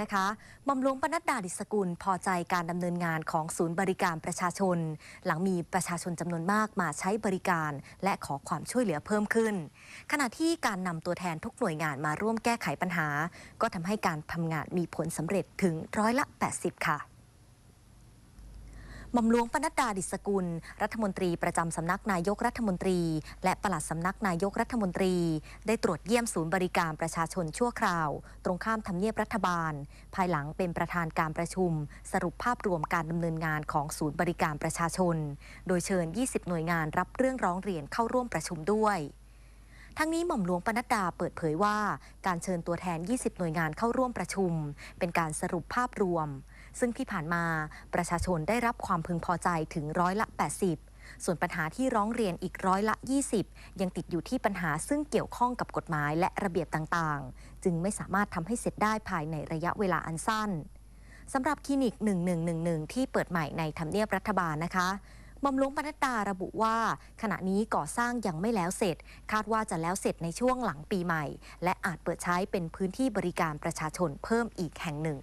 นะคะมอมหลวงปนัดดาดิสกุลพอใจการดำเนินงานของศูนย์บริการประชาชน หลังมีประชาชนจำนวนมากมาใช้บริการ และขอความช่วยเหลือเพิ่มขึ้น ขณะที่การนำตัวแทนทุกหน่วยงานมาร่วมแก้ไขปัญหา ก็ทำให้การทำงานมีผลสำเร็จถึงร้อยละ 80 ค่ะ หม่อมหลวงปนัดดาดิสกุล รัฐมนตรีประจำสำนักนายกรัฐมนตรี และปลัดสำนักนายกรัฐมนตรี ได้ตรวจเยี่ยมศูนย์บริการประชาชนชั่วคราว ตรงข้ามทำเนียบรัฐบาล ภายหลังเป็นประธานการประชุม สรุปภาพรวมการดำเนินงานของศูนย์บริการประชาชน โดยเชิญ 20 หน่วยงานรับเรื่องร้องเรียนเข้าร่วมประชุมด้วยทั้งนี้หม่อมหลวงปนัดดาเปิดเผยว่า การเชิญตัวแทน 20 หน่วยงานเข้าร่วมประชุม เป็นการสรุปภาพรวม ซึ่งที่ผ่านมาประชาชนได้รับความพึงพอใจถึงร้อยละ 80 ส่วนปัญหาที่ร้องเรียนอีกร้อยละ 20 ยังติดอยู่ที่ปัญหาซึ่งเกี่ยวข้องกับกฎหมายและระเบียบต่างๆ จึงไม่สามารถทำให้เสร็จได้ภายในระยะเวลาอันสั้นสำหรับคลินิก 1111 ที่เปิดใหม่ในทำเนียบรัฐบาลนะคะมอมหลวงปนัดดาระบุว่า ขณะนี้ก่อสร้างยังไม่แล้วเสร็จ คาดว่าจะแล้วเสร็จในช่วงหลังปีใหม่ และอาจเปิดใช้เป็นพื้นที่บริการประชาชนเพิ่มอีกแห่งหนึ่ง